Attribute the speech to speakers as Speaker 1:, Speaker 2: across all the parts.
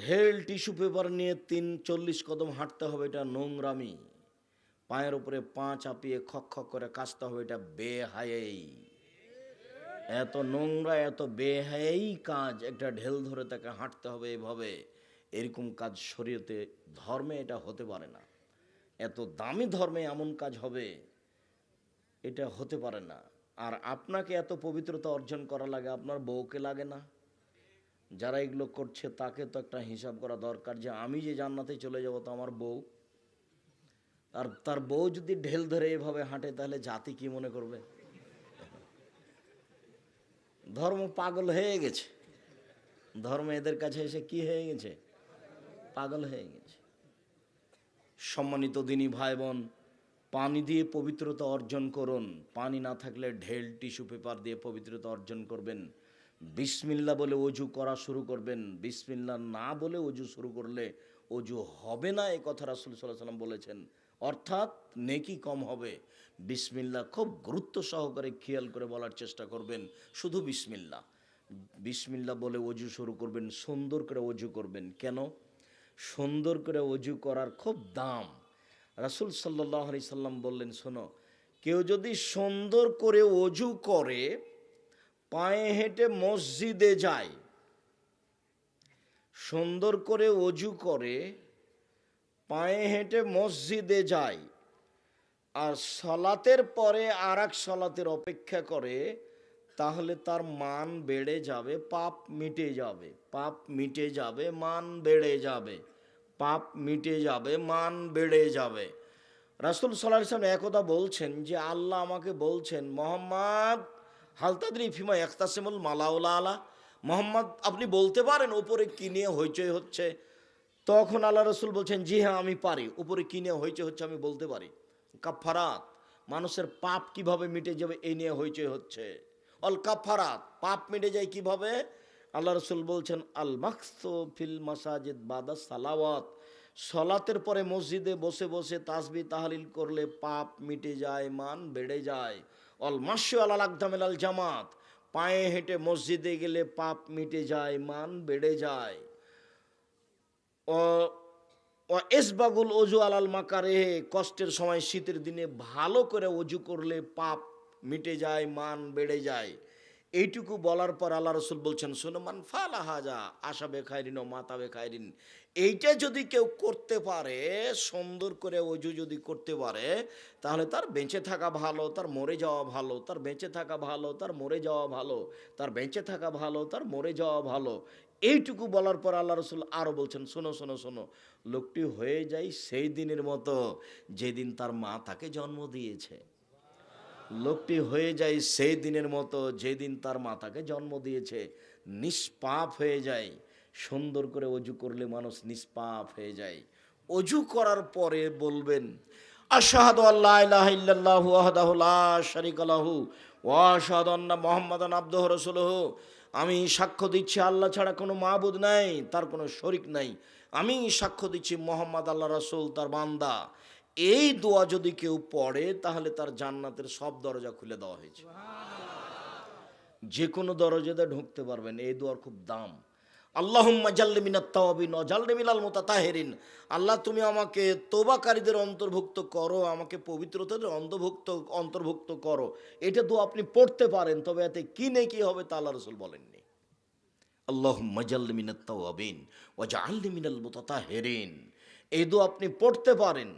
Speaker 1: ঢেল tissue paper নিয়ে তিন চল্লিশ কদম হাঁটতে হবে, এটা নোংরামি। পায়ের উপরে পা চাপিয়ে খক খক করে কাচতে হবে, এটা বেহায়েই। এত নোংরা, এত বেহায়েই কাজ, একটা ঢেল ধরে তাকে হাঁটতে হবে এভাবে। এরকম কাজ শরীয়তে, ধর্মে এটা হতে পারে না। এত দামি ধর্মে এমন কাজ হবে, এটা হতে পারে না। আর আপনাকে এত পবিত্রতা অর্জন করা লাগে, আপনার বউকে লাগে না। যারা এগুলো করছে, তাকে তো একটা হিসাব করা দরকার যে আমি যে জান্নাতে চলে যাব তো আমার বউ। আর তার বউ যদি ঢেল ধরে এভাবে হাঁটে, তাহলে জাতি কি মনে করবে? ধর্ম পাগল হয়ে গেছে। ধর্ম এদের কাছে এসে কি হয়ে গেছে? পাগল হয়ে গেছে। সম্মানিত দিনী ভাই বোন পানি দিয়ে পবিত্রতা অর্জন করুন। পানি না থাকলে ঢেল, টিস্যু পেপার দিয়ে পবিত্রতা অর্জন করবেন। বিসমিল্লা বলে অজু করা শুরু করবেন, বিসমিল্লা না বলে অজু শুরু করলে অজু হবে না, এই কথা রাসুল সাল্লাহ সাল্লাম বলেছেন। অর্থাৎ নেকি কম হবে। বিসমিল্লা খুব গুরুত্ব সহকারে খেয়াল করে বলার চেষ্টা করবেন, শুধু বিসমিল্লা। বিসমিল্লা বলে অজু শুরু করবেন, সুন্দর করে অজু করবেন। কেন? সুন্দর করে অজু করার খুব দাম। রাসুল সাল্লাহ আলি সাল্লাম বললেন, শোনো, কেউ যদি সুন্দর করে অজু করে পায়ে হেঁটে মসজিদে যায়। সুন্দর করে অজু করে, পায়ে হেঁটে মসজিদে যায়। আর সলাতের পরে আর এক সলাতের অপেক্ষা করে, তাহলে তার মান বেড়ে যাবে, পাপ মিটে যাবে, পাপ মিটে যাবে, মান বেড়ে যাবে, পাপ মিটে যাবে, মান বেড়ে যাবে। রাসুল সাল্লাহ একদা বলছেন যে, আল্লাহ আমাকে বলছেন, মোহাম্মদ হালতাদ্রি ফিমা একতাসিমুল মালাউলা আলা মোহাম্মদ, আপনি বলতে পারেন, উপরে কি নিয়ে হইচই হচ্ছে? তখন আল্লাহ রসুল বলছেন, জি হ্যাঁ আমি পারি। উপরে কি নিয়ে হইচই হচ্ছে আমি বলতে পারি। কাফারাত মানুষের পাপ কীভাবে মিটে যাবে এই নিয়ে হইচই হচ্ছে। অল কাফারাত পাপ মিটে যায় কীভাবে? আল্লাহ রসুল বলছেন, আল ফিল মাসাজিদ বাদা সালাওয়াত। সলাতের পরে মসজিদে বসে বসে তাসবি তাহালিল করলে পাপ মিটে যায়, মান বেড়ে যায়। অল মাস্য আল আকদামেল আল জামাত। পায়ে হেঁটে মসজিদে গেলে পাপ মিটে যায়, মান বেড়ে যায়। ও এসবাগুল অজু আলাল মাকারে কষ্টের সময় শীতের দিনে ভালো করে অজু করলে পাপ মিটে যায়, মান বেড়ে যায়। এইটুকু বলার পর আল্লাহ রসুল বলছেন, শোনো, মান ফালা হাজা, আশা বেখায়রিন ও মাতা বেখায়রিন। এইটা যদি কেউ করতে পারে, সুন্দর করে অজু যদি করতে পারে, তাহলে তার বেঁচে থাকা ভালো, তার মরে যাওয়া ভালো, তার বেঁচে থাকা ভালো, তার মরে যাওয়া ভালো, তার বেঁচে থাকা ভালো, তার মরে যাওয়া ভালো। এইটুকু বলার পর আল্লাহ রসুল আরও বলছেন, শোনো শোনো শোনো, লোকটি হয়ে যায় সেই দিনের মতো যেদিন তার মা তাকে জন্ম দিয়েছে। লোকটি হয়ে যায় সেই দিনের মতো যেদিন তার মাতাকে জন্ম দিয়েছে, নিষ্পাপ হয়ে যায়। সুন্দর করে অজু করলে মানুষ নিষ্পাপ হয়ে যায়। অজু করার পরে বলবেন, আশাহাদু আল্লাহ ইলাহা ইল্লাল্লাহু ওয়াহদাহু লা আমি সাক্ষ্য দিচ্ছি আল্লাহ ছাড়া কোনো মাহবুদ নাই, তার কোনো শরিক নাই। আমি সাক্ষ্য দিচ্ছি মোহাম্মদ আল্লাহ রাসূল, তার বান্দা। এই দোয়া যদি কেউ পড়ে তাহলে তার জান্নাতের সব দরজা খুলে দেওয়া হয়েছে। যে কোনো দরজাতে ঢুকতে পারবেন এই দোয়ার খুব দাম। আল্লাহুম্মা জাল্লি মিনাত তাওয়াবিন ওয়া জাল্লি মিনাল আল্লাহ তুমি আমাকে তোবাকারীদের অন্তর্ভুক্ত করো আমাকে পবিত্রতাদের অন্তর্ভুক্ত অন্তর্ভুক্ত করো। এটা তো আপনি পড়তে পারেন তবে এতে কি নেকি হবে তা আল্লাহ রসুল বলেননি। আল্লাহুম্মা জাল্লি মিনাত তাওয়াবিন ওয়া জাল্লি মিনাল মুতাতাহিরিন। এই দোয়া আপনি পড়তে পারেন।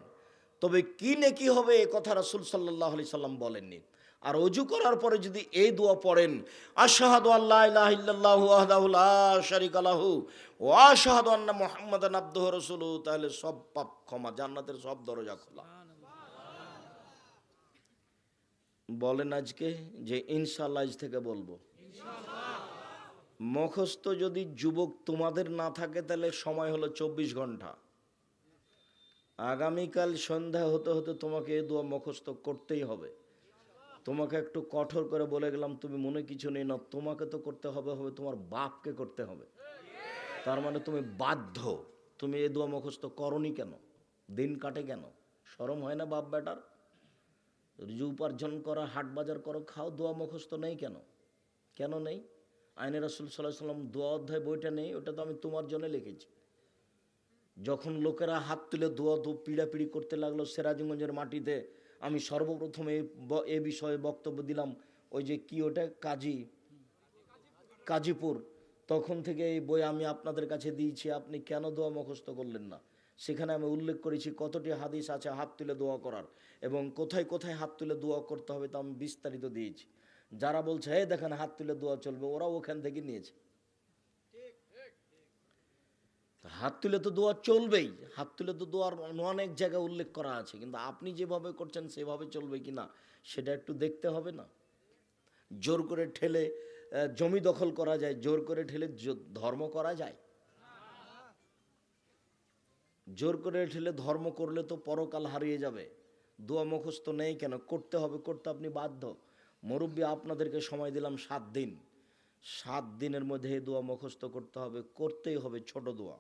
Speaker 1: তবে কি নে কি হবে এ কথা রাসুল সাল্লাহ আলি সাল্লাম বলেননি। আর অজু করার পরে যদি এই দোয়া পড়েন, আশাহাদু আল্লাহ ইল্লাল্লাহু ওয়াহদাহু লা শারীকা লাহু ওয়া আশহাদু আন্না মুহাম্মাদান আবদুহু ওয়া রাসূলুহু, তাহলে সব পাপ ক্ষমা, জান্নাতের সব দরজা খোলা। বলেন আজকে যে ইনশাআল্লাহ আজ থেকে বলব। মুখস্থ যদি যুবক তোমাদের না থাকে, তাহলে সময় হলো চব্বিশ ঘণ্টা। আগামীকাল সন্ধ্যা হতে হতে তোমাকে এ দোয়া মুখস্থ করতেই হবে। তোমাকে একটু কঠোর করে বলে গেলাম, তুমি মনে কিছু নেই না, তোমাকে তো করতে হবে হবে তোমার বাপকে করতে হবে। তার মানে তুমি বাধ্য। তুমি এ দোয়া মুখস্থ করনি কেন? দিন কাটে কেন? সরম হয় না বাপ বেটার? রুজু উপার্জন করা, হাট বাজার করো, খাও, দোয়া মুখস্থ নেই কেন? কেন নেই? আইনে রাসুল সাল্লাহ সাল্লাম দোয়া অধ্যায় বইটা নেই, ওটা তো আমি তোমার জন্য লিখেছি। যখন লোকেরা হাত তুলে দোয়া দো পিড়াপিড়ি করতে লাগল সিরাজগঞ্জের মাটিতে, আমি সর্বপ্রথম এ বিষয়ে বক্তব্য দিলাম, ওই যে কি ওটা? কাজী, কাজীপুর। তখন থেকে এই বই আমি আপনাদের কাছে দিয়েছি, আপনি কেন দোয়া মুখস্থ করলেন না? সেখানে আমি উল্লেখ করেছি কতটি হাদিস আছে হাত তুলে দোয়া করার, এবং কোথায় কোথায় হাত তুলে দোয়া করতে হবে তা আমি বিস্তারিত দিয়েছি। যারা বলছে, এই দেখেন হাত তুলে দোয়া চলবে ওরাও ওখান থেকে নিয়েছে। হাত তুলে তো দোয়া চলবেই। হাত তুলে তো দোয়ার অনেক জায়গায় উল্লেখ করা আছে, কিন্তু আপনি যেভাবে করছেন সেভাবে চলবে কি না, সেটা একটু দেখতে হবে না। জোর করে ঠেলে জমি দখল করা যায়, জোর করে ঠেলে ধর্ম করা যায়। জোর করে ঠেলে ধর্ম করলে তো পরকাল হারিয়ে যাবে। দোয়া মুখস্থ নেই কেন? করতে হবে, করতে আপনি বাধ্য। মুরব্বী, আপনাদেরকে সময় দিলাম সাত দিন। সাত দিনের মধ্যে দোয়া মুখস্থ করতে হবে, করতেই হবে ছোট দোয়া।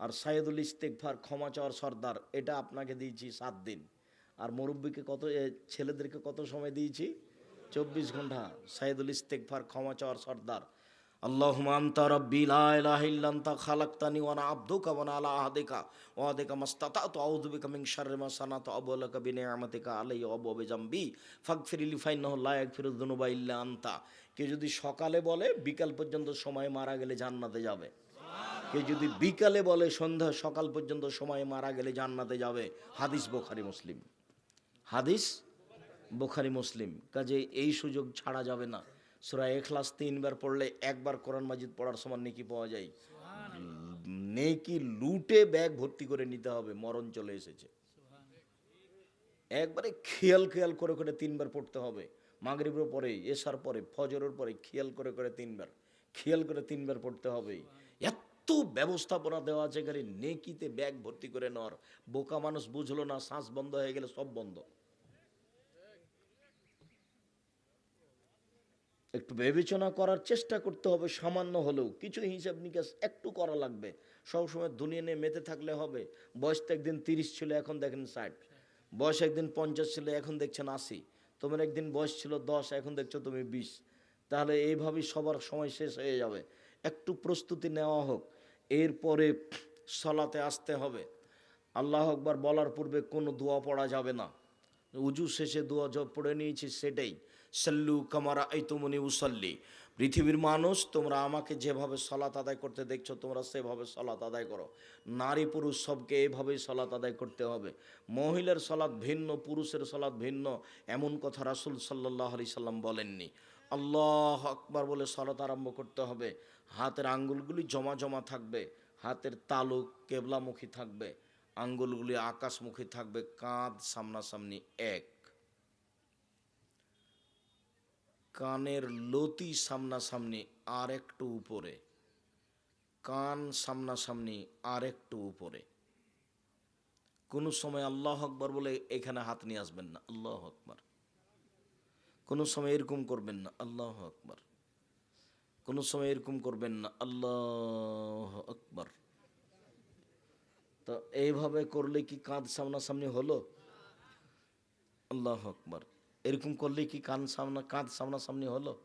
Speaker 1: আর সাইদুল ইস্তেকফার ক্ষমা চাওয়ার সর্দার, এটা আপনাকে দিয়েছি সাত দিন। আর মুরব্বীকে কত ছেলেদেরকে কত সময় দিয়েছি? চব্বিশ ঘণ্টা। সাইদুল ইস্তেকফার ক্ষমা চাওয়ার সর্দার। আল্লাহ আন্তা রব্বি, লা ইলাহা ইল্লা আনতা খালাকতানি ওয়া আনা আবদুকা ওয়া আনা আলা আহদিকা। ওয়া আদিকা মাস্তাতাতু, আউযু বিকা মিন শাররি মা সানাতু আবুলাকা বিনিআমাতিকা আলাইয়া ওয়া আবু বিজামবি। ফাগফিরলি ফাইন্নাহু লা ইয়াগফিরুয যুনুবা ইল্লা আনতা। কে যদি সকালে বলে, বিকাল পর্যন্ত সময় মারা গেলে জান্নাতে যাবে। কে যদি বিকালে বলে সন্ধ্যা সকাল পর্যন্ত সময় মারা গেলে জান্নাতে যাবে? হাদিস বোখারি মুসলিম। হাদিস বোখারি মুসলিম। কাজে এই সুযোগ ছাড়া যাবে না। সুরা এখলাস তিনবার পড়লে একবার কোরআন মাজিদ পড়ার সমান নেকি পাওয়া যায়। নেকি লুটে ব্যাগ ভর্তি করে নিতে হবে, মরণ চলে এসেছে। একবারে খেয়াল খেয়াল করে করে তিনবার পড়তে হবে। মাগরিবের পরে, এসার পরে, ফজরের পরে খেয়াল করে করে তিনবার। খেয়াল করে তিনবার পড়তে হবে। এত ব্যবস্থাপনা দেওয়া আছে খালি নেকিতে ব্যাগ ভর্তি করে নেওয়ার। বোকা মানুষ বুঝলো না, শ্বাস বন্ধ হয়ে গেলে সব বন্ধ। একটু বিবেচনা করার চেষ্টা করতে হবে, সামান্য হলেও। কিছু হিসাব নিকাশ একটু করা লাগবে। সবসময় দুনিয়া নিয়ে মেতে থাকলে হবে। বয়স তো একদিন তিরিশ ছিল, এখন দেখেন ষাট। বয়স একদিন পঞ্চাশ ছিল, এখন দেখছেন আশি। তোমার একদিন বয়স ছিল দশ, এখন দেখছ তুমি বিশ। তাহলে এইভাবেই সবার সময় শেষ হয়ে যাবে। একটু প্রস্তুতি নেওয়া হোক, এরপরে সলাতে আসতে হবে। আল্লাহ আকবার বলার পূর্বে কোনো দোয়া পড়া যাবে না। উজু শেষে দোয়া যা পড়ে নিয়েছি সেটাই। সাল্লু কামারা এই তুমনি উসল্লি। পৃথিবীর মানুষ, তোমরা আমাকে যেভাবে সলাত আদায় করতে দেখছ, তোমরা সেভাবে সলাত আদায় করো। নারী পুরুষ সবকে এইভাবেই সলাত আদায় করতে হবে। মহিলার সলাৎ ভিন্ন, পুরুষের সলাৎ ভিন্ন। এমন কথা রাসুল সাল্লাহ আলি সাল্লাম বলেননি। আল্লাহ আকবার বলে সলাত আরম্ভ করতে হবে। হাতের আঙ্গুলগুলি জমা জমা থাকবে, হাতের তালুক কেবলামুখী থাকবে, আঙ্গুলগুলি আকাশমুখী থাকবে, কাঁধ সামনাসামনি এক। কানের লতি সামনাসামনি আর একটু উপরে, কান সামনাসামনি আর একটু উপরে। কোনো সময় আল্লাহ আকবর বলে এখানে হাত নিয়ে আসবেন না, আল্লাহ আকবর। কোনো সময় এরকম করবেন না, আল্লাহ আকবর। কোনো সময় এরকম করবেন না, আল্লাহ আকবর। তো এইভাবে করলে কি কাঁধ সামনাসামনি হলো? আল্লাহ আকবর। এরকম করলে কি কান সামনা, কাঁধ সামনাসামনি হলো?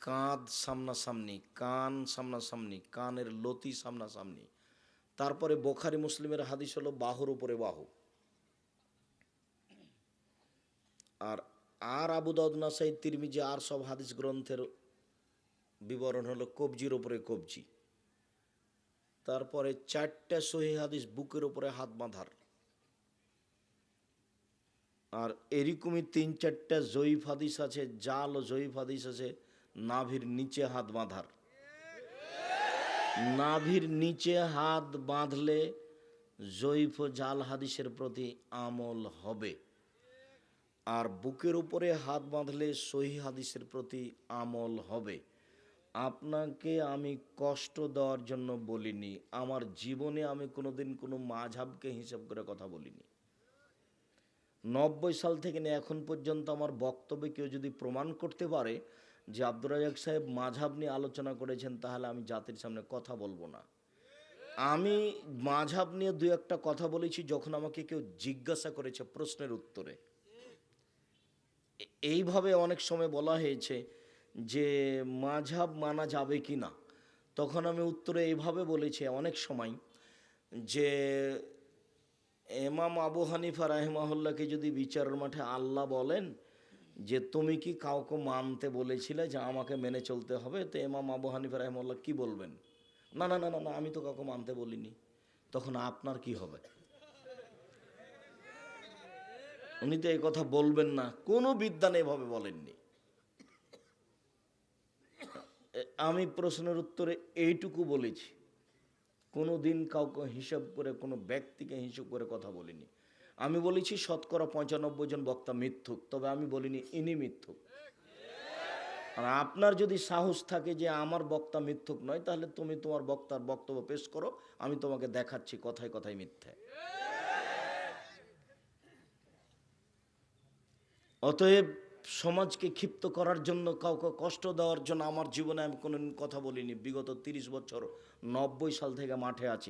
Speaker 1: কাঁধ সামনাসামনি, কান সামনাসামনি, কানের লতি সামনাসামনি। তারপরে বোখারি মুসলিমের হাদিস হলো বাহুর উপরে বাহু। আর আর আবু দাউদ নাসাই তিরমিজি, আর সব হাদিস গ্রন্থের বিবরণ হলো কবজির উপরে কবজি। তারপরে চারটা সহি হাদিস বুকের উপরে হাত বাঁধার। আর এরকমই তিন চারটা জয়ীফ হাদিস আছে, জাল ও জয়ীফ হাদিস আছে, নাভির নিচে হাত বাঁধার। নাভির নিচে হাত বাঁধলে জয়ীফ জাল হাদিসের প্রতি আমল হবে। আর বুকের উপরে হাত বাঁধলে সহি হাদিসের প্রতি আমল হবে। আপনাকে আমি কষ্ট দেওয়ার জন্য বলিনি, আমার জীবনে আমি কোনোদিন কোনো মাঝাবকে হিসাব করে কথা বলিনি। নব্বই সাল থেকে নিয়ে এখন পর্যন্ত আমার বক্তব্যে কেউ যদি প্রমাণ করতে পারে যে আব্দুর রাজাক সাহেব মাঝাব নিয়ে আলোচনা করেছেন, তাহলে আমি জাতির সামনে কথা বলব না। আমি মাঝাব নিয়ে দু একটা কথা বলেছি, যখন আমাকে কেউ জিজ্ঞাসা করেছে প্রশ্নের উত্তরে। এইভাবে অনেক সময় বলা হয়েছে যে মাঝাব মানা যাবে কি না। তখন আমি উত্তরে এইভাবে বলেছি অনেক সময় যে এমাম আবু হানিফা রাহিমাহুল্লাহকে যদি বিচারের মাঠে আল্লাহ বলেন যে তুমি কি কাউকে মানতে বলেছিলে যে আমাকে মেনে চলতে হবে, তো এমাম আবু হানিফা রাহিমাহুল্লাহ কি বলবেন? না না না না না, আমি তো কাউকে মানতে বলিনি। তখন আপনার কি হবে? উনি তো এই কথা বলবেন না। কোনো বিদ্যান এভাবে বলেননি। আমি প্রশ্নের উত্তরে এইটুকু বলেছি। কোনো দিন কাউকে হিসাব করে, কোনো ব্যক্তিকে হিসাব করে কথা বলিনি। আমি বলেছি, শতকরা পঁচানব্বই জন বক্তা মিথ্যুক, তবে আমি বলিনি ইনি মিথ্যুক। আর আপনার যদি সাহস থাকে যে আমার বক্তা মিথ্যুক নয়, তাহলে তুমি তোমার বক্তার বক্তব্য পেশ করো, আমি তোমাকে দেখাচ্ছি কথায় কথায় মিথ্যে। অতএব সমাজকে ক্ষিপ্ত করার জন্য, কাউকে কষ্ট দেওয়ার জন্য আমার জীবনে আমি কোনো কথা বলিনি। বিগত তিরিশ বছর, নব্বই সাল থেকে মাঠে আছি।